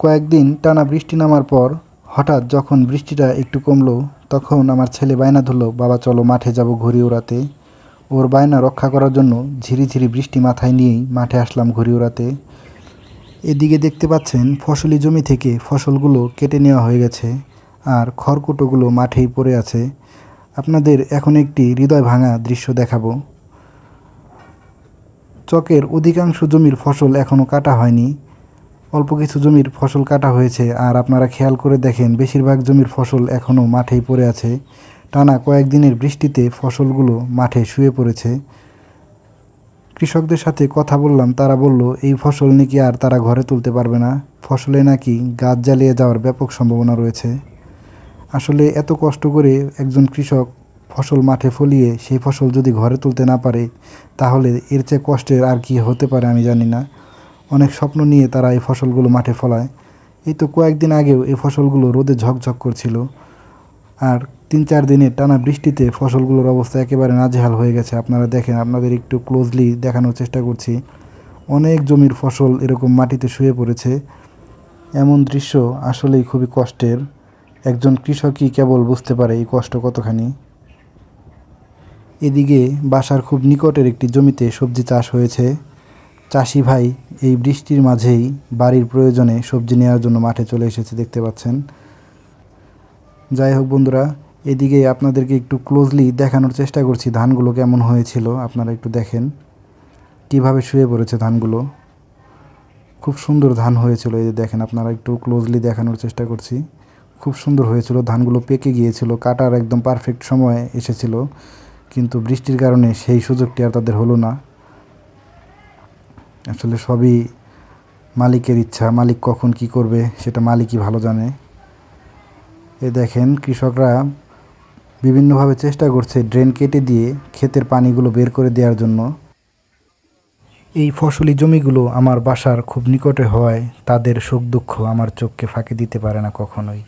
কয়েকদিন টানা বৃষ্টি নামার পর হঠাৎ যখন বৃষ্টিটা একটু কমলো, তখন আমার ছেলে বায়না ধরলো, বাবা, চলো মাঠে যাব ঘুড়ি ওড়াতে। ওর বায়না রক্ষা করার জন্য ঝিরিঝিরি বৃষ্টি মাথায় নিয়েই মাঠে আসলাম ঘুড়ি ওড়াতে। এদিকে দেখতে পাচ্ছেন ফসলি জমি থেকে ফসলগুলো কেটে নেওয়া হয়ে গেছে, আর খড়কুটোগুলো মাঠেই পড়ে আছে। আপনাদের এখন একটি হৃদয় ভাঙা দৃশ্য দেখাবো। চকের অধিকাংশ জমির ফসল এখনও কাটা হয়নি। অল্প কিছু জমির ফসল কাটা হয়েছে আর আপনারা খেয়াল করে দেখেন বেশিরভাগ জমির ফসল এখনও মাঠেই পড়ে আছে। টানা কয়েকদিনের বৃষ্টিতে ফসলগুলো মাঠে শুয়ে পড়েছে। কৃষকদের সাথে কথা বললাম, তারা বলল, এই ফসল নাকি আর তারা ঘরে তুলতে পারবে না। ফসলে নাকি গাছ জ্বালিয়ে যাওয়ার ব্যাপক সম্ভাবনা রয়েছে। আসলে এত কষ্ট করে একজন কৃষক ফসল মাঠে ফলিয়ে সেই ফসল যদি ঘরে তুলতে না পারে, তাহলে এর চেয়ে কষ্টের আর কি হতে পারে আমি জানি না। অনেক স্বপ্ন নিয়ে তারা এই ফসলগুলো মাঠে ফলায়। এই তো কয়েকদিন আগেও এই ফসলগুলো রোদে ঝকঝক করছিল। আর তিন চার দিনের টানা বৃষ্টিতে ফসলগুলোর অবস্থা একেবারে নাজেহাল হয়ে গেছে। আপনারা দেখেন, আপনাদের একটু ক্লোজলি দেখানোর চেষ্টা করছি। অনেক জমির ফসল এরকম মাটিতে শুয়ে পড়েছে। এমন দৃশ্য আসলেই খুবই কষ্টের। একজন কৃষকই কেবল বুঝতে পারে এই কষ্ট কতখানি। এদিকে বাসার খুব নিকটের একটি জমিতে সবজি চাষ হয়েছে। চাষি ভাই, এই বৃষ্টির মাঝেই বাড়ির প্রয়োজনে সবজি নেওয়ার জন্য মাঠে চলে এসেছে, দেখতে পাচ্ছেন। যাই হোক বন্ধুরা, এদিকে আপনাদেরকে একটু ক্লোজলি দেখানোর চেষ্টা করছি ধানগুলো কেমন হয়েছিল, আপনারা একটু দেখেন। কীভাবে শুয়ে পড়েছে ধানগুলো। খুব সুন্দর ধান হয়েছিল, এই যে দেখেন, আপনারা একটু ক্লোজলি দেখানোর চেষ্টা করছি। খুব সুন্দর হয়েছিল, ধানগুলো পেকে গিয়েছিল, কাটার একদম পারফেক্ট সময় এসেছিল। কিন্তু বৃষ্টির কারণে সেই সুযোগটি আর তাদের হলো না। আসলে সবই মালিকের ইচ্ছা। মালিক কখন কি করবে সেটা মালিকই ভালো জানে। এ দেখেন, কৃষকরা বিভিন্নভাবে চেষ্টা করছে ড্রেন কেটে দিয়ে ক্ষেতের পানিগুলো বের করে দেওয়ার জন্য। এই ফসলি জমিগুলো আমার বাসার খুব নিকটে হওয়ায় তাদের সুখ দুঃখ আমার চোখকে ফাঁকি দিতে পারে না কখনোই।